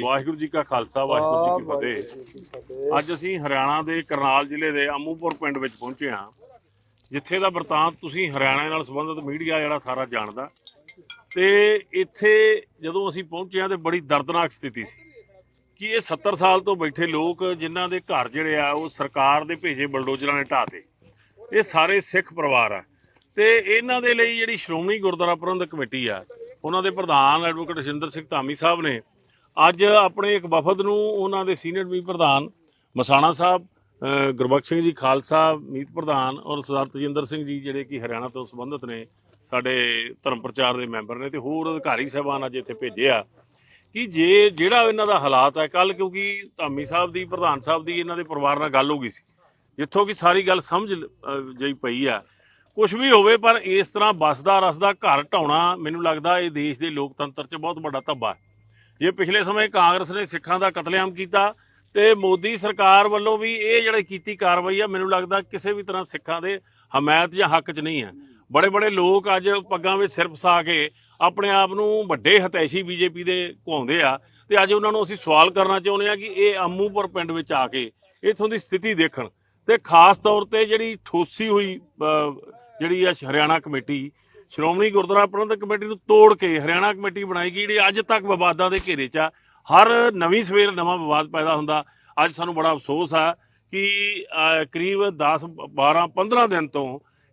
ਵਾਹਿਗੁਰੂ ਜੀ ਕਾ ਖਾਲਸਾ ਵਾਹਿਗੁਰੂ ਜੀ ਕੀ ਫਤਿਹ। ਅੱਜ ਅਸੀਂ ਹਰਿਆਣਾ ਦੇ ਕਰਨਾਲ ਜ਼ਿਲ੍ਹੇ ਦੇ ਅਮੂਪੁਰ ਪਿੰਡ ਵਿੱਚ ਪਹੁੰਚੇ ਹਾਂ ਜਿੱਥੇ ਦਾ ਵਰਤਾਂਤ ਤੁਸੀਂ ਹਰਿਆਣਾ ਨਾਲ ਸੰਬੰਧਿਤ ਮੀਡੀਆ ਜਿਹੜਾ ਸਾਰਾ ਜਾਣਦਾ। ਤੇ ਇੱਥੇ ਜਦੋਂ ਅਸੀਂ ਪਹੁੰਚੇ ਹਾਂ ਤੇ ਬੜੀ ਦਰਦਨਾਕ ਸਥਿਤੀ ਸੀ ਕਿ ਇਹ 70 ਸਾਲ ਤੋਂ ਬੈਠੇ ਲੋਕ ਜਿਨ੍ਹਾਂ ਦੇ ਘਰ ਜਿਹੜੇ ਆ ਉਹ ਸਰਕਾਰ ਦੇ ਭੇਜੇ ਬਲਡੋਜ਼ਰਾਂ ਨੇ ਢਾਤੇ ਇਹ ਸਾਰੇ ਸਿੱਖ ਪਰਿਵਾਰ ਆ। ਤੇ ਇਹਨਾਂ ਦੇ ਲਈ ਜਿਹੜੀ ਸ਼੍ਰੋਮਣੀ ਗੁਰਦੁਆਰਾ ਪ੍ਰਬੰਧਕ ਕਮੇਟੀ ਆ ਉਹਨਾਂ ਦੇ ਪ੍ਰਧਾਨ ਐਡਵੋਕੇਟ ਰਜਿੰਦਰ ਸਿੰਘ ਧਾਮੀ ਸਾਹਿਬ ਨੇ ਅੱਜ ਆਪਣੇ ਇੱਕ ਵਫਦ ਨੂੰ ਉਹਨਾਂ ਦੇ ਸੀਨੀਅਰ ਵੀ ਪ੍ਰਧਾਨ ਮਸਾਣਾ ਸਾਹਿਬ ਅ, ਗੁਰਬਖਸ਼ ਸਿੰਘ ਜੀ ਖਾਲਸਾ ਮੀਤ ਪ੍ਰਧਾਨ ਔਰ ਸਰਦਾਰ ਤਜਿੰਦਰ ਸਿੰਘ ਜੀ ਜਿਹੜੇ ਕਿ ਹਰਿਆਣਾ ਤੋਂ ਸੰਬੰਧਿਤ ਨੇ ਸਾਡੇ ਧਰਮ ਪ੍ਰਚਾਰ ਦੇ ਮੈਂਬਰ ਨੇ ਤੇ ਹੋਰ ਅਧਿਕਾਰੀ ਸਾਹਿਬਾਨ ਅੱਜ ਇੱਥੇ ਭੇਜੇ ਆ। ਕਿ ਜੇ ਜਿਹੜਾ ਇਹਨਾਂ ਦਾ ਹਾਲਾਤ ਹੈ ਕੱਲ ਕਿਉਂਕਿ ਧਾਮੀ ਸਾਹਿਬ ਦੀ ਪ੍ਰਧਾਨ ਸਾਹਿਬ ਦੀ ਇਹਨਾਂ ਦੇ ਪਰਿਵਾਰ ਨਾਲ ਗੱਲ ਹੋ ਗਈ ਸੀ ਜਿੱਥੋਂ ਕਿ ਸਾਰੀ ਗੱਲ ਸਮਝ ਅ, ਜਈ ਪਈ ਆ। ਕੁਝ ਵੀ ਹੋਵੇ ਪਰ ਇਸ ਤਰ੍ਹਾਂ ਬਸਦਾ ਰਸਦਾ ਘਰ ਢਾਉਣਾ ਮੈਨੂੰ ਲੱਗਦਾ ਇਹ ਦੇਸ਼ ਦੇ ਲੋਕਤੰਤਰ 'ਚ ਬਹੁਤ ਵੱਡਾ ਧੱਬਾ ਹੈ। ਜੇ ਪਿਛਲੇ ਸਮੇਂ ਕਾਂਗਰਸ ਨੇ ਸਿੱਖਾਂ ਦਾ ਕਤਲੇਆਮ ਕੀਤਾ ਤੇ ਮੋਦੀ ਸਰਕਾਰ ਵੱਲੋਂ ਵੀ ਇਹ ਜਿਹੜੀ ਕੀਤੀ ਕਾਰਵਾਈ ਆ, ਮੈਨੂੰ ਲੱਗਦਾ ਕਿਸੇ ਵੀ ਤਰ੍ਹਾਂ ਸਿੱਖਾਂ ਦੇ ਹਮਾਇਤ ਜਾਂ ਹੱਕ 'ਚ ਨਹੀਂ ਹੈ। ਬੜੇ ਬੜੇ ਲੋਕ ਅੱਜ ਪੱਗਾਂ ਵਿੱਚ ਸਿਰ ਫਸਾ ਕੇ ਆਪਣੇ ਆਪ ਨੂੰ ਵੱਡੇ ਹਤੈਸ਼ੀ ਬੀਜੇਪੀ ਦੇ ਘੁਆਉਂਦੇ ਆ ਤੇ ਅੱਜ ਉਹਨਾਂ ਨੂੰ ਅਸੀਂ ਸਵਾਲ ਕਰਨਾ ਚਾਹੁੰਦੇ ਆ ਕਿ ਇਹ ਅੰਮੂਪੁਰ ਪਿੰਡ ਵਿੱਚ ਆ ਕੇ ਇਥੋਂ ਦੀ ਸਥਿਤੀ ਦੇਖਣ ਤੇ ਖਾਸ ਤੌਰ ਤੇ ਜਿਹੜੀ ਠੋਸੀ ਹੋਈ ਜਿਹੜੀ ਆ ਹਰਿਆਣਾ ਕਮੇਟੀ ਸ਼੍ਰੋਮਣੀ ਗੁਰਦੁਆਰਾ ਪ੍ਰਬੰਧਕ ਕਮੇਟੀ ਨੂੰ ਤੋੜ ਕੇ ਹਰਿਆਣਾ ਕਮੇਟੀ ਬਣਾਈ ਗਈ, ਜਿਹੜੀ ਅੱਜ ਤੱਕ ਵਿਵਾਦਾਂ ਦੇ ਘੇਰੇ 'ਚ ਆ। ਹਰ ਨਵੀਂ ਸਵੇਰ ਨਵਾਂ ਵਿਵਾਦ ਪੈਦਾ ਹੁੰਦਾ। ਅੱਜ ਸਾਨੂੰ ਬੜਾ ਅਫਸੋਸ ਆ ਕਿ ਕਰੀਬ 10 12 15 ਦਿਨ ਤੋਂ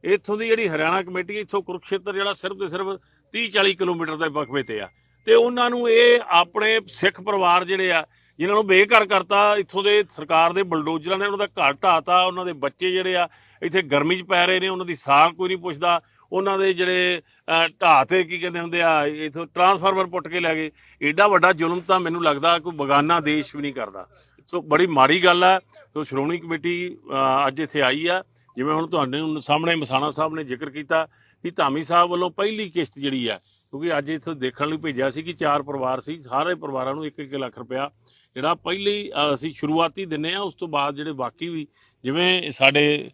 ਇੱਥੋਂ ਦੀ ਜਿਹੜੀ ਹਰਿਆਣਾ ਕਮੇਟੀ ਇੱਥੋਂ ਕੁਰਕਸ਼ੇਤਰ ਜਿਹੜਾ ਸਿਰਫ ਤੇ ਸਿਰਫ 30 40 ਕਿਲੋਮੀਟਰ ਦੇ ਵਕਫੇ ਤੇ ਆ। ਤੇ ਉਹਨਾਂ ਨੂੰ ਇਹ ਆਪਣੇ ਸਿੱਖ ਪਰਿਵਾਰ ਜਿਹੜੇ ਆ, ਜਿਨ੍ਹਾਂ ਨੂੰ ਬੇਘਰ ਕਰਤਾ, ਇੱਥੋਂ ਦੇ ਸਰਕਾਰ ਦੇ ਬਲਡੋਜ਼ਰਾਂ ਨੇ ਉਹਨਾਂ ਦਾ ਘਰ ਢਾਤਾ ਉਹਨਾਂ ਦੇ ਬੱਚੇ ਜਿਹੜੇ ਆ, ਇੱਥੇ ਗਰਮੀ 'ਚ ਪੈ ਰਹੇ ਨੇ, ਉਹਨਾਂ ਦੀ ਸਾਰ ਕੋਈ ਨਹੀਂ ਪੁੱਛਦਾ। ਉਹਨਾਂ ਦੇ ਜਿਹੜੇ ਢਾਹ ਤੇ ਕੀ ਕਹਿੰਦੇ ਹੁੰਦੇ ਆ, ਇਥੋਂ ਟਰਾਂਸਫਾਰਮਰ ਪੁੱਟ ਕੇ ਲੈ ਗਏ। ਏਡਾ ਵੱਡਾ ਜ਼ੁਲਮ ਤਾਂ ਮੈਨੂੰ ਲੱਗਦਾ ਕੋਈ ਬਗਾਨਾ ਦੇਸ਼ ਵੀ ਨਹੀਂ ਕਰਦਾ। ਸੋ ਬੜੀ ਮਾੜੀ ਗੱਲ ਆ। ਸੋ ਸ਼੍ਰੋਮਣੀ ਕਮੇਟੀ ਅੱਜ ਇੱਥੇ ਆਈ ਆ। ਜਿਵੇਂ ਹੁਣ ਤੁਹਾਡੇ ਸਾਹਮਣੇ ਮਸਾਣਾ ਸਾਹਿਬ ਨੇ ਜ਼ਿਕਰ ਕੀਤਾ ਕਿ ਧਾਮੀ ਸਾਹਿਬ ਵੱਲੋਂ ਪਹਿਲੀ ਕਿਸ਼ਤ ਜਿਹੜੀ ਆ, ਕਿਉਂਕਿ ਅੱਜ ਇੱਥੇ ਦੇਖਣ ਲਈ ਭੇਜਿਆ ਸੀ ਕਿ ਚਾਰ ਪਰਿਵਾਰ ਸੀ, ਸਾਰੇ ਪਰਿਵਾਰਾਂ ਨੂੰ 1-1 ਲੱਖ ਰੁਪਇਆ ਜਿਹੜਾ ਪਹਿਲੀ ਅਸੀਂ ਸ਼ੁਰੂਆਤੀ ਦਿੰਨੇ ਆ, ਉਸ ਤੋਂ ਬਾਅਦ ਜਿਹੜੇ ਬਾਕੀ ਵੀ, ਜਿਵੇਂ ਸਾਡੇ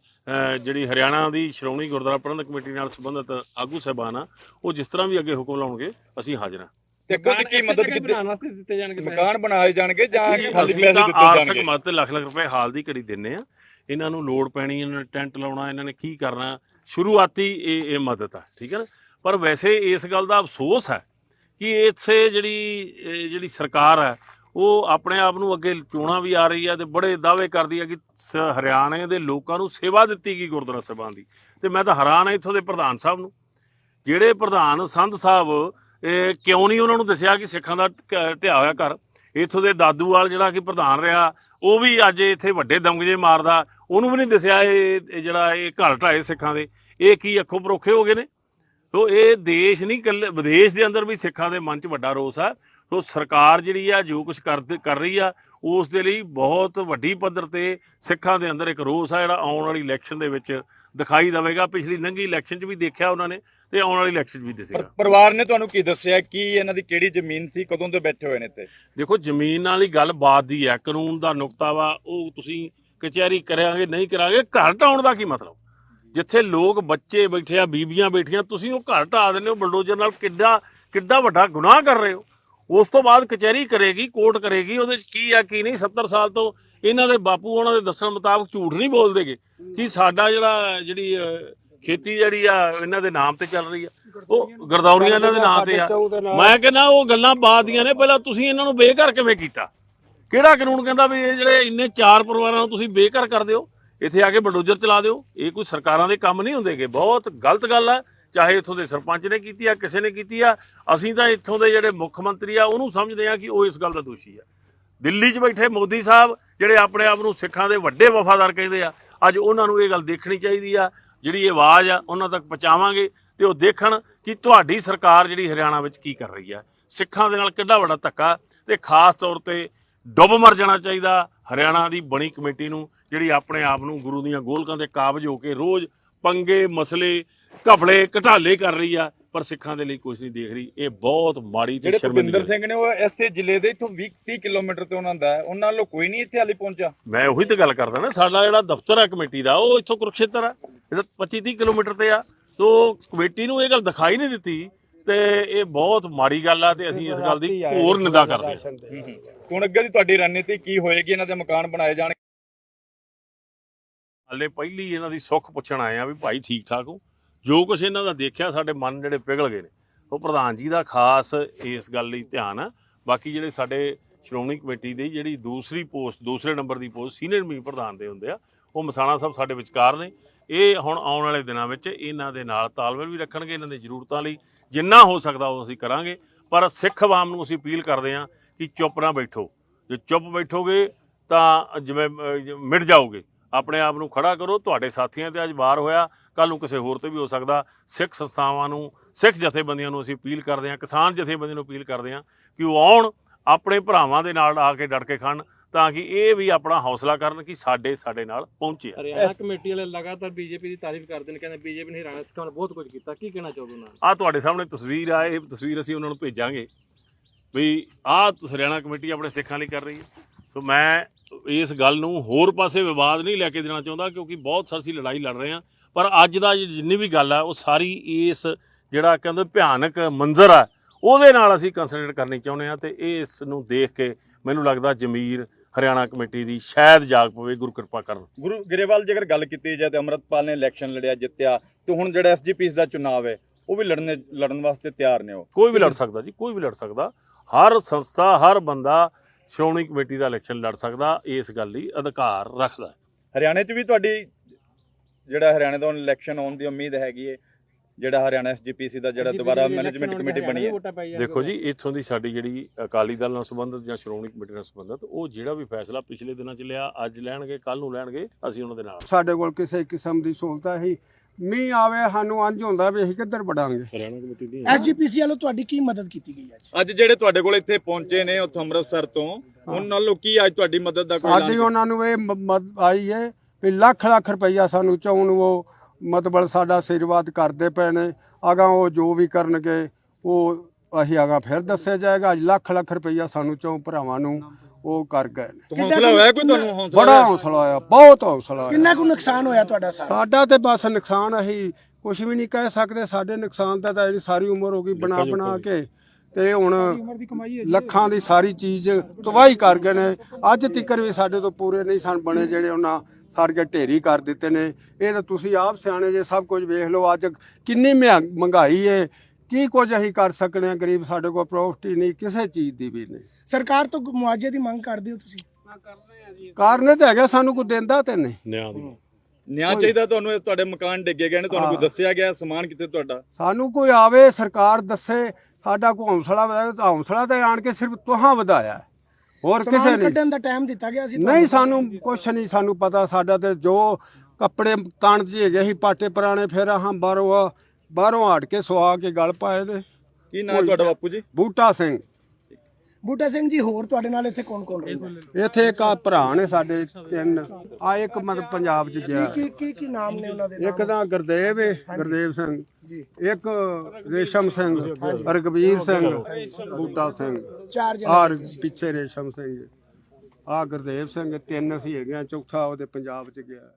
ਜਿਹੜੀ ਹਰਿਆਣਾ ਦੀ ਸ਼੍ਰੋਮਣੀ ਗੁਰਦੁਆਰਾ ਪ੍ਰਬੰਧਕ ਕਮੇਟੀ ਨਾਲ ਸੰਬੰਧਿਤ ਆਗੂ ਸਾਹਿਬਾਨ ਆ ਉਹ ਜਿਸ ਤਰ੍ਹਾਂ ਵੀ ਅੱਗੇ ਹੁਕਮ ਲਾਉਣਗੇ ਅਸੀਂ ਹਾਜ਼ਰ ਹਾਂ। ਤੇ ਅੱਗੋਂ ਦੀ ਕੀ ਮਦਦ ਕੀਤੀ? ਬਣਾਉਣ ਵਾਸਤੇ ਦਿੱਤੇ ਜਾਣਗੇ? ਮਕਾਨ ਬਣਾਏ ਜਾਣਗੇ ਜਾਂ ਖਾਲੀ ਅਸੀਂ ਪੈਸੇ ਤਾਂ ਦਿੱਤੇ ਆਰਥਿਕ ਜਾਣਗੇ? ਮਦਦ ਲੱਖ ਲੱਖ ਰੁਪਏ ਹਾਲ ਦੀ ਘੜੀ ਦਿੰਨੇ ਆ ਇਹਨਾਂ ਨੂੰ ਲੋੜ ਪੈਣੀ ਇਹਨਾਂ ਨੇ ਟੈਂਟ ਲਾਉਣਾ ਇਹਨਾਂ ਨੇ ਕੀ ਕਰਨਾ ਸ਼ੁਰੂਆਤੀ ਇਹ ਇਹ ਮਦਦ ਆ ਠੀਕ ਹੈ ਨਾ? ਪਰ ਵੈਸੇ ਇਸ ਗੱਲ ਦਾ ਅਫਸੋਸ ਹੈ ਕਿ ਇੱਥੇ ਜਿਹੜੀ ਜਿਹੜੀ ਸਰਕਾਰ ਹੈ ਉਹ ਆਪਣੇ ਆਪ ਨੂੰ ਅੱਗੇ ਚੋਣਾਂ ਵੀ ਆ ਰਹੀ ਹੈ ਤੇ ਬੜੇ ਦਾਅਵੇ ਕਰਦੀ ਹੈ ਕਿ ਸ- ਹਰਿਆਣੇ ਦੇ ਲੋਕਾਂ ਨੂੰ ਸੇਵਾ ਦਿੱਤੀ ਗਈ ਗੁਰਦੁਆਰਾ ਸਾਹਿਬਾਨ ਦੀ। ਤੇ ਮੈਂ ਤਾਂ ਹੈਰਾਨ ਹਾਂ ਇੱਥੋਂ ਦੇ ਪ੍ਰਧਾਨ ਸਾਹਿਬ ਨੂੰ। ਜਿਹੜੇ ਪ੍ਰਧਾਨ ਸੰਧ ਸਾਹਿਬ ਕਿਉਂ ਨਹੀਂ ਉਹਨਾਂ ਨੂੰ ਦੱਸਿਆ ਕਿ ਸਿੱਖਾਂ ਦਾ ਢਿਆ ਹੋਇਆ ਘਰ? ਇੱਥੋਂ ਦੇ ਦਾਦੂਵਾਲ ਜਿਹੜਾ ਕਿ ਪ੍ਰਧਾਨ ਰਿਹਾ, ਉਹ ਵੀ ਅੱਜ ਇੱਥੇ ਵੱਡੇ ਦਮਗਜੇ ਮਾਰਦਾ। ਉਹਨੂੰ ਵੀ ਨਹੀਂ ਦੱਸਿਆ ਇਹ ਜਿਹੜਾ ਇਹ ਘਰ ਢਾਏ ਸਿੱਖਾਂ ਦੇ। ਇਹ ਕੀ ਅੱਖੋਂ ਪਰੋਖੇ ਹੋ ਗਏ ਨੇ? ਸੋ ਇਹ ਦੇਸ਼ ਨਹੀਂ ਕੱਲੇ, ਵਿਦੇਸ਼ ਦੇ ਅੰਦਰ ਵੀ ਸਿੱਖਾਂ ਦੇ ਮਨ 'ਚ ਵੱਡਾ ਰੋਸ ਆ। ਸੋ ਸਰਕਾਰ ਜਿਹੜੀ ਆ ਜੋ ਕੁਝ ਕਰ ਕਰ ਰਹੀ ਆ ਉਸ ਦੇ ਲਈ ਬਹੁਤ ਵੱਡੀ ਪੱਧਰ ਤੇ ਸਿੱਖਾਂ ਦੇ ਅੰਦਰ ਇੱਕ ਰੋਸ ਆ ਜਿਹੜਾ ਆਉਣ ਵਾਲੀ ਇਲੈਕਸ਼ਨ ਦੇ ਵਿੱਚ ਦਿਖਾਈ ਦੇਵੇਗਾ। ਪਿਛਲੀ ਲੰਘੀ ਇਲੈਕਸ਼ਨ 'ਚ ਵੀ ਦੇਖਿਆ ਉਹਨਾਂ ਨੇ ਤੇ ਆਉਣ ਵਾਲੀ ਇਲੈਕਸ਼ਨ 'ਚ ਵੀ ਦਿਸੇਗਾ। ਪਰਿਵਾਰ ਨੇ ਤੁਹਾਨੂੰ ਕੀ ਦੱਸਿਆ? ਕੀ ਇਹਨਾਂ ਦੀ ਕਿਹੜੀ ਜ਼ਮੀਨ ਸੀ? ਕਦੋਂ ਦੇ ਬੈਠੇ ਹੋਏ ਨੇ ਇੱਥੇ? ਦੇਖੋ ਜ਼ਮੀਨ ਵਾਲੀ ਗੱਲ ਬਾਤ ਦੀ ਹੈ ਕਾਨੂੰਨ ਦਾ ਨੁਕਤਾ ਵਾ ਉਹ ਤੁਸੀਂ ਕਚਹਿਰੀ ਕਰਾਂਗੇ ਨਹੀਂ ਕਰਾਂਗੇ ਘਰ ਢਾਉਣ ਦਾ ਕੀ ਮਤਲਬ? ਜਿੱਥੇ ਲੋਕ ਬੱਚੇ ਬੈਠੇ ਆ ਬੀਬੀਆਂ ਬੈਠੀਆਂ ਤੁਸੀਂ ਉਹ ਘਰ ਢਾ ਦਿੰਦੇ ਹੋ ਬਲਡੋਜ਼ਰ ਨਾਲ ਕਿੱਡਾ ਕਿੱਡਾ ਵੱਡਾ ਗੁਨਾਹ ਕਰ ਰਹੇ ਹੋ? ਉਸ ਤੋਂ ਬਾਅਦ ਕਚਹਿਰੀ ਕਰੇਗੀ, ਕੋਰਟ ਕਰੇਗੀ, ਉਹਦੇ 'ਚ ਕੀ ਆ, ਕੀ ਨਹੀਂ 70 ਸਾਲ ਤੋਂ ਇਹਨਾਂ ਦੇ ਬਾਪੂ ਉਹਨਾਂ ਦੇ ਦੱਸਣ ਮੁਤਾਬਕ ਝੂਠ ਨਹੀਂ ਬੋਲਦੇਗੇ ਕਿ ਸਾਡਾ ਜਿਹੜਾ ਜਿਹੜੀ ਖੇਤੀ ਜਿਹੜੀ ਆ, ਇਹਨਾਂ ਦੇ ਨਾਮ ਤੇ ਚੱਲ ਰਹੀ ਆ। ਉਹ ਗਰਦੌਰੀਆਂ ਇਹਨਾਂ ਦੇ ਨਾਮ ਤੇ ਆ। ਮੈਂ ਕਹਿੰਦਾ ਉਹ ਗੱਲਾਂ ਬਾਤ ਦੀਆਂ ਨੇ, ਪਹਿਲਾਂ ਤੁਸੀਂ ਇਹਨਾਂ ਨੂੰ ਬੇਘਰ ਕਿਵੇਂ ਕੀਤਾ? ਕਿਹੜਾ ਕਾਨੂੰਨ ਕਹਿੰਦਾ ਵੀ ਇਹ ਜਿਹੜੇ ਇੰਨੇ ਚਾਰ ਪਰਿਵਾਰਾਂ ਨੂੰ ਤੁਸੀਂ ਬੇਘਰ ਕਰ ਦਿਓ, ਇੱਥੇ ਆ ਕੇ ਬਡੋਜਰ ਚਲਾ ਦਿਓ। ਇਹ ਕੋਈ ਸਰਕਾਰਾਂ ਦੇ ਕੰਮ ਨਹੀਂ ਹੁੰਦੇਗੇ ਬਹੁਤ ਗਲਤ ਗੱਲ ਆ। ਚਾਹੇ ਇੱਥੋਂ ਦੇ ਸਰਪੰਚ ਨੇ ਕੀਤੀ ਆ, ਕਿਸੇ ਨੇ ਕੀਤੀ ਆ, ਅਸੀਂ ਤਾਂ ਇੱਥੋਂ ਦੇ ਜਿਹੜੇ ਮੁੱਖ ਮੰਤਰੀ ਆ, ਉਹਨੂੰ ਸਮਝਦੇ ਆ ਕਿ ਉਹ ਇਸ ਗੱਲ ਦਾ ਦੋਸ਼ੀ ਆ। ਦਿੱਲੀ 'ਚ ਬੈਠੇ ਮੋਦੀ ਸਾਹਿਬ, ਜਿਹੜੇ ਆਪਣੇ ਆਪ ਨੂੰ ਸਿੱਖਾਂ ਦੇ ਵੱਡੇ ਵਫਾਦਾਰ ਕਹਿੰਦੇ ਆ, ਅੱਜ ਉਹਨਾਂ ਨੂੰ ਇਹ ਗੱਲ ਦੇਖਣੀ ਚਾਹੀਦੀ ਆ, ਜਿਹੜੀ ਇਹ ਆਵਾਜ਼ ਆ, ਉਹਨਾਂ ਤੱਕ ਪਹੁੰਚਾਵਾਂਗੇ ਤੇ ਉਹ ਦੇਖਣ ਕਿ ਤੁਹਾਡੀ ਸਰਕਾਰ ਜਿਹੜੀ ਹਰਿਆਣਾ ਵਿੱਚ ਕੀ ਕਰ ਰਹੀ ਆ। ਸਿੱਖਾਂ ਦੇ ਨਾਲ ਕਿੰਨਾ ਵੱਡਾ ਧੱਕਾ ਤੇ ਖਾਸ ਤੌਰ ਤੇ ਡੁੱਬ ਮਰ ਜਾਣਾ ਚਾਹੀਦਾ ਹਰਿਆਣਾ ਦੀ ਬਣੀ ਕਮੇਟੀ ਨੂੰ, ਜਿਹੜੀ ਆਪਣੇ ਆਪ ਨੂੰ ਗੁਰੂ ਦੀਆਂ ਗੋਲਕਾਂ ਤੇ ਕਾਬਜ ਹੋ ਕੇ ਰੋਜ਼ ਪੰਗੇ ਮਸਲੇ ਘਪਲੇ ਘਟਾਲੇ ਕਰ ਰਹੀ ਆ ਪਰ ਸਿੱਖਾਂ ਦੇ ਲਈ ਕੁਝ ਨਹੀਂ ਦੇਖ ਰਹੀ। ਇਹ ਬਹੁਤ ਮਾੜੀ ਤੇ ਜਿਹੜੇ ਸ਼ਰਮਿੰਦਗੀ ਭੁਪਿੰਦਰ ਸਿੰਘ ਨੇ ਉਹ ਇਸੇ ਜ਼ਿਲ੍ਹੇ ਦੇ ਇਥੋਂ 20 30 ਕਿਲੋਮੀਟਰ ਤੇ ਉਹਨਾਂ ਦਾ ਹੈ। ਉਹਨਾਂ ਵੱਲੋਂ ਕੋਈ ਨਹੀਂ ਇੱਥੇ ਹਾਲੇ ਪਹੁੰਚਾ ਮੈਂ ਉਹੀ ਤਾਂ ਗੱਲ ਕਰਦਾ ਨਾ ਸਾਡਾ ਜਿਹੜਾ ਦਫ਼ਤਰ ਹੈ ਕਮੇਟੀ ਦਾ ਉਹ ਇੱਥੋਂ ਕੁਰਕਸ਼ੇਤਰ ਆ। ਇਹ ਤਾਂ 25 30 ਕਿਲੋਮੀਟਰ ਤੇ ਆ। ਸੋ ਕਮੇਟੀ ਨੂੰ ਇਹ ਗੱਲ ਦਿਖਾਈ ਨਹੀਂ ਦਿੱਤੀ ਤੇ ਇਹ ਬਹੁਤ ਮਾੜੀ ਗੱਲ ਆ ਤੇ ਅਸੀਂ ਇਸ ਗੱਲ ਦੀ ਘੋਰ ਨਿੰਦਾ ਕਰਦੇ ਹਾਂ। ਹੁਣ ਅੱਗੇ ਦੀ ਤੁਹਾਡੀ ਰਣਨੀਤੀ ਕੀ ਹੋਏਗੀ? ਇਹਨਾਂ ਦੇ ਮਕਾਨ ਬਣਾਏ ਜਾਣਗੇ। ਹਾਲੇ ਪਹਿਲੀ ਇਹਨਾਂ ਦੀ ਸੁੱਖ ਪੁੱਛਣ ਆਏ ਆ ਵੀ ਭਾਈ ਠੀਕ ਠਾਕ ਹੋ। ਜੋ ਕੁਝ ਇਹਨਾਂ ਦਾ ਦੇਖਿਆ, ਸਾਡੇ ਮਨ ਜਿਹੜੇ ਪਿਘਲ ਗਏ ਨੇ। ਉਹ ਪ੍ਰਧਾਨ ਜੀ ਦਾ ਖਾਸ ਇਸ ਗੱਲ ਲਈ ਧਿਆਨ ਆ। ਬਾਕੀ ਜਿਹੜੇ ਸਾਡੇ ਸ਼੍ਰੋਮਣੀ ਕਮੇਟੀ ਦੀ ਜਿਹੜੀ ਦੂਸਰੀ ਪੋਸਟ, ਦੂਸਰੇ ਨੰਬਰ ਦੀ ਪੋਸਟ ਸੀਨੀਅਰ ਮੀਤ ਪ੍ਰਧਾਨ ਦੇ ਹੁੰਦੇ ਆ, ਉਹ ਮਸਾਣਾ ਸਾਹਿਬ ਸਾਡੇ ਵਿਚਕਾਰ ਨੇ। ਇਹ ਹੁਣ ਆਉਣ ਵਾਲੇ ਦਿਨਾਂ ਵਿੱਚ ਇਹਨਾਂ ਦੇ ਨਾਲ ਤਾਲਮੇਲ ਵੀ ਰੱਖਣਗੇ, ਇਹਨਾਂ ਦੀ ਜ਼ਰੂਰਤਾਂ ਲਈ ਜਿੰਨਾ ਹੋ ਸਕਦਾ ਉਹ ਅਸੀਂ ਕਰਾਂਗੇ। ਪਰ ਸਿੱਖ ਆਵਾਮ ਨੂੰ ਅਸੀਂ ਅਪੀਲ ਕਰਦੇ ਹਾਂ ਕਿ ਚੁੱਪ ਨਾ ਬੈਠੋ। ਜੇ ਚੁੱਪ ਬੈਠੋਗੇ ਤਾਂ ਜਿਵੇਂ ਮਿਟ ਜਾਓਗੇ। ਆਪਣੇ ਆਪ ਨੂੰ ਖੜਾ ਕਰੋ ਤੁਹਾਡੇ ਸਾਥੀਆਂ ਤੇ ਅੱਜ ਵਾਰ ਹੋਇਆ ਕੱਲ ਨੂੰ ਕਿਸੇ ਹੋਰ ਤੇ ਵੀ ਹੋ ਸਕਦਾ। ਸਿੱਖ ਸੰਸਥਾਵਾਂ ਨੂੰ ਸਿੱਖ ਜਥੇਬੰਦੀਆਂ ਨੂੰ ਅਸੀਂ ਅਪੀਲ ਕਰਦੇ ਹਾਂ ਕਿਸਾਨ ਜਥੇਬੰਦੀਆਂ ਨੂੰ ਅਪੀਲ ਕਰਦੇ ਹਾਂ ਕਿ ਉਹ ਆਉਣ ਆਪਣੇ ਭਰਾਵਾਂ ਦੇ ਨਾਲ ਆ ਕੇ ਡਟ ਕੇ ਖੜਨ ਤਾਂ ਕਿ ਇਹ ਵੀ ਆਪਣਾ ਹੌਸਲਾ ਕਰਨ ਕਿ ਸਾਡੇ ਸਾਡੇ ਨਾਲ ਪਹੁੰਚੇ ਆ। ਹਰਿਆਣਾ ਕਮੇਟੀ ਵਾਲੇ ਲਗਾਤਾਰ ਬੀਜੇਪੀ ਦੀ ਤਾਰੀਫ ਕਰਦੇ ਨੇ ਕਹਿੰਦੇ ਬੀਜੇਪੀ ਨੇ ਹਰਿਆਣਾ ਸਿੱਖਾਂ ਨੂੰ ਬਹੁਤ ਕੁਝ ਕੀਤਾ। ਕੀ ਕਹਿਣਾ ਚਾਹੋਗੇ ਉਹਨਾਂ ਨੂੰ? ਆ ਤੁਹਾਡੇ ਸਾਹਮਣੇ ਤਸਵੀਰ ਆ ਇਹ ਤਸਵੀਰ ਅਸੀਂ ਉਹਨਾਂ ਨੂੰ ਭੇਜਾਂਗੇ। ਵੀ ਆਹ ਹਰਿਆਣਾ ਕਮੇਟੀ ਆਪਣੇ ਸਿੱਖਾਂ ਲਈ ਕਰ ਰਹੀ ਹੈ। ਸੋ ਮੈਂ ਇਸ ਗੱਲ ਨੂੰ ਹੋਰ ਪਾਸੇ ਵਿਵਾਦ ਨਹੀਂ ਲੈ ਕੇ ਦੇਣਾ ਚਾਹੁੰਦਾ ਕਿਉਂਕਿ ਬਹੁਤ ਸਾਰੀ ਲੜਾਈ ਲੜ ਰਹੇ ਹਾਂ। ਪਰ ਅੱਜ ਦਾ ਜਿੰਨੀ ਵੀ ਗੱਲ ਆ ਉਹ ਸਾਰੀ ਇਸ ਜਿਹੜਾ ਕਹਿੰਦੇ ਭਿਆਨਕ ਮੰਜ਼ਰ ਆ ਉਹਦੇ ਨਾਲ ਅਸੀਂ ਕੰਸੈਂਟਰੇਟ ਕਰਨੀ ਚਾਹੁੰਦੇ ਆ ਤੇ ਇਸ ਨੂੰ ਦੇਖ ਕੇ ਮੈਨੂੰ ਲੱਗਦਾ ਜ਼ਮੀਰ ਹਰਿਆਣਾ ਕਮੇਟੀ ਦੀ ਸ਼ਾਇਦ ਜਾਗ ਪਵੇ ਗੁਰੂ ਕਿਰਪਾ ਕਰਨ। ਗੁਰੂ ਗਰੇਵਾਲ ਜੇਕਰ ਗੱਲ ਕੀਤੀ ਜਾਏ ਤੇ ਅਮਰਤਪਾਲ ਨੇ ਇਲੈਕਸ਼ਨ ਲੜਿਆ ਜਿੱਤਿਆ ਤੇ ਹੁਣ ਜਿਹੜਾ ਐਸਜੀਪੀਸ ਦਾ ਚੁਣਾਵ ਹੈ ਉਹ ਵੀ ਲੜਨੇ ਲੜਨ ਵਾਸਤੇ ਤਿਆਰ ਨੇ ਉਹ। ਕੋਈ ਵੀ ਲੜ ਸਕਦਾ ਜੀ ਕੋਈ ਵੀ ਲੜ ਸਕਦਾ। ਹਰ ਸੰਸਥਾ ਹਰ ਬੰਦਾ ਸ਼੍ਰੋਮਣੀ ਕਮੇਟੀ ਦਾ ਇਲੈਕਸ਼ਨ ਲੜ ਸਕਦਾ ਇਸ ਗੱਲ ਲਈ ਅਧਿਕਾਰ ਰੱਖਦਾ ਹਰਿਆਣੇ 'ਚ ਵੀ ਤੁਹਾਡੀ ਜਿਹੜਾ ਹਰਿਆਣੇ ਤੋਂ ਇਲੈਕਸ਼ਨ ਆਉਣ ਦੀ ਉਮੀਦ ਹੈਗੀ ਹੈ ਜਿਹੜਾ ਹਰਿਆਣਾ ਐਸਜੀਪੀਸੀ ਦਾ ਜਿਹੜਾ ਦੁਬਾਰਾ ਮੈਨੇਜਮੈਂਟ ਕਮੇਟੀ ਬਣੀ ਹੈ। ਦੇਖੋ ਜੀ ਇੱਥੋਂ ਦੀ ਸਾਡੀ ਜਿਹੜੀ ਅਕਾਲੀ ਦਲ ਨਾਲ ਸੰਬੰਧਿਤ ਜਾਂ ਸ਼੍ਰੋਮਣੀ ਕਮੇਟੀ ਨਾਲ ਸੰਬੰਧਿਤ ਉਹ ਜਿਹੜਾ ਵੀ ਫੈਸਲਾ ਪਿਛਲੇ ਦਿਨਾਂ 'ਚ ਲਿਆ ਅੱਜ ਲੈਣਗੇ ਕੱਲ ਨੂੰ ਲੈਣਗੇ ਅਸੀਂ ਉਹਨਾਂ ਦੇ ਨਾਲ। ਸਾਡੇ ਕੋਲ ਕਿਸੇ ਕਿਸਮ ਦੀ ਸਹੂਲਤ ਹੈ ਮੀਂਹ ਆਵੇ ਸਾਨੂੰ ਅੰਜ ਹੁੰਦਾ ਵੀ ਅਸੀਂ ਕਿੱਧਰ ਵੜਾਂਗੇ। ਹਰਿਆਣਾ ਕਮੇਟੀ ਦੀ ਐਸਜੀਪੀਸੀ ਵੱਲੋਂ ਤੁਹਾਡੀ ਕੀ ਮਦਦ ਕੀਤੀ ਗਈ ਅੱਜ? ਅੱਜ ਜਿਹੜੇ ਤੁਹਾਡੇ ਕੋਲ ਇੱਥੇ ਪਹੁੰਚੇ ਨੇ ਉੱਥੋਂ ਅੰਮ੍ਰਿਤਸਰ ਤੋਂ ਉਹਨਾਂ ਨਾਲੋਂ ਕੀ ਅੱਜ ਤੁਹਾਡੀ ਮਦਦ ਦਾ ਕੋਈ ਸਾਡੀ ਉਹਨਾਂ ਨੂੰ ਇਹ ਮ- ਮਦ ਆਈ ਹੈ ਵੀ ਲੱਖ ਲੱਖ ਰੁਪਈਆ ਸਾਨੂੰ ਚਾਉਣ ਉਹ ਮਤਲਬ ਸਾਡਾ ਆਸ਼ੀਰਵਾਦ ਕਰਦੇ ਪਏ ਨੇ। ਅਗਾ ਉਹ ਜੋ ਵੀ ਕਰਨਗੇ ਉਹ ਅਸੀਂ ਅਗਾ ਫਿਰ ਦੱਸਿਆ ਜਾਏਗਾ। ਅੱਜ ਲੱਖ ਲੱਖ ਰੁਪਈਆ ਸਾਨੂੰ ਚੌਂ ਭਰਾਵਾਂ ਨੂੰ ਉਹ ਕਰ ਗਏ ਨੇ। ਹੌਸਲਾ ਹੋਇਆ ਕੋਈ ਤੁਹਾਨੂੰ ਹੌਸਲਾ ਬੜਾ? ਹੌਸਲਾ ਆਇਆ ਬਹੁਤ ਹੌਸਲਾ ਆਇਆ ਕਿੰਨਾ ਕੁ ਨੁਕਸਾਨ ਹੋਇਆ ਤੁਹਾਡਾ ਸਾਰਾ? ਸਾਡਾ ਤੇ ਬਸ ਨੁਕਸਾਨ ਅਸੀਂ ਕੁਝ ਵੀ ਨਹੀਂ ਕਹਿ ਸਕਦੇ ਸਾਡੇ ਨੁਕਸਾਨ ਦਾ ਤਾਂ ਇਹਦੀ ਸਾਰੀ ਉਮਰ ਹੋ ਗਈ ਬਣਾ ਬਣਾ ਕੇ ਤੇ ਹੁਣ ਲੱਖਾਂ ਦੀ ਸਾਰੀ ਚੀਜ਼ ਤਬਾਹੀ ਕਰ ਗਏ ਨੇ। ਅੱਜ ਤੱਕਰ ਵੀ ਸਾਡੇ ਤੋਂ ਪੂਰੇ ਨਹੀਂ ਸਨ ਬਣੇ ਜਿਹੜੇ ਉਹਨਾਂ ਸਾਡੇ ਢੇਰੀ ਕਰ ਦਿੱਤੇ ਨੇ। ਇਹ ਤਾਂ ਤੁਸੀਂ ਆਪ ਸਿਆਣੇ ਜੇ ਸਭ ਕੁਝ ਵੇਖ ਲਓ ਅੱਜ ਕਿੰਨੀ ਮਹਿੰ- ਮਹਿੰਗਾਈ ਹੈ ਕੀ ਕੁਝ ਅਸੀਂ ਕਰ ਸਕਨੇ ਆ ਗਰੀਬ ਸਾਡੇ ਕੋਲ ਪ੍ਰੋਫਿਟ ਨਹੀਂ ਕਿਸੇ ਚੀਜ਼ ਦੀ ਵੀ ਨਹੀਂ। ਸਰਕਾਰ ਤੋਂ ਮੁਆਵਜ਼ੇ ਦੀ ਮੰਗ ਕਰਦੇ ਹੋ ਤੁਸੀਂ? ਕਾਰਨ ਤਾਂ ਹੈਗਾ ਸਾਨੂੰ ਕੋਈ ਦਿੰਦਾ ਤੇ ਨਹੀਂ। ਨਿਆਂ ਦੀ। ਨਿਆਂ ਚਾਹੀਦਾ ਤੁਹਾਨੂੰ ਇਹ ਤੁਹਾਡੇ ਮਕਾਨ ਡਿੱਗੇ ਗਏ ਨੇ ਤੁਹਾਨੂੰ ਕੋਈ। ਦੱਸਿਆ ਗਿਆ ਸਮਾਨ ਕਿੱਥੇ ਤੁਹਾਡਾ? ਸਾਨੂੰ ਕੋਈ ਆਵੇ ਸਰਕਾਰ ਦੱਸੇ ਸਾਡਾ ਕੋਈ ਹੌਸਲਾ ਵਧਾਏ ਤਾਂ ਹੌਸਲਾ ਤਾਂ ਆਣ ਕੇ ਸਿਰਫ ਤੁਹਾਂ ਵਧਾਇਆ। ਹੋਰ ਕਿਸੇ ਸਮਾਨ ਨੇ ਕੱਢਣ ਦਾ ਟਾਈਮ ਦਿੱਤਾ ਗਿਆ ਸੀ ਨਹੀਂ? ਸਾਨੂੰ ਕੁਛ ਨਹੀਂ ਸਾਨੂੰ ਪਤਾ ਸਾਡਾ ਤੇ ਜੋ ਕੱਪੜੇ ਤਣ ਚ ਹੈਗੇ ਸੀ ਪਾਟੇ ਪੁਰਾਣੇ ਫਿਰ ਆਹਾਂ ਬਾਹਰੋਂ ਬਾਹਰੋਂ ਹਟ ਕੇ ਸਵਾ ਕੇ ਗਲ ਪਾਏ ਨੇ ਕੀ ਨਾਮ ਤੁਹਾਡਾ ਬਾਪੂ ਜੀ? ਬੂਟਾ ਸਿੰਘ। ਬੂਟਾ ਸਿੰਘ ਜੀ ਹੋਰ ਤੁਹਾਡੇ ਨਾਲ ਇੱਥੇ ਕੌਣ ਕੌਣ ਰਹਿੰਦਾ? ਇੱਥੇ ਇੱਕ ਆਹ ਭਰਾ ਨੇ ਸਾਡੇ ਤਿੰਨ ਆ ਇੱਕ ਮਤਲਬ ਪੰਜਾਬ ਚ ਗਿਆ। ਕੀ ਕੀ ਕੀ ਨਾਮ ਨੇ ਉਹਨਾਂ ਦੇ ਇੱਕ ਤਾਂ ਗੁਰਦੇਵ ਹੈ ਗੁਰਦੇਵ ਸਿੰਘ। ਜੀ। ਇੱਕ ਰੇਸ਼ਮ ਸਿੰਘ ਰਗਵੀਰ ਸਿੰਘ ਬੂਟਾ ਸਿੰਘ। ਚਾਰ ਜਣੇ ਪਿੱਛੇ ਰੇਸ਼ਮ ਸਿੰਘ। ਆ ਗੁਰਦੇਵ ਸਿੰਘ ਤਿੰਨ ਅਸੀਂ ਹੈਗੇ ਆ ਚੌਥਾ ਉਹਦੇ ਪੰਜਾਬ ਚ ਗਿਆ।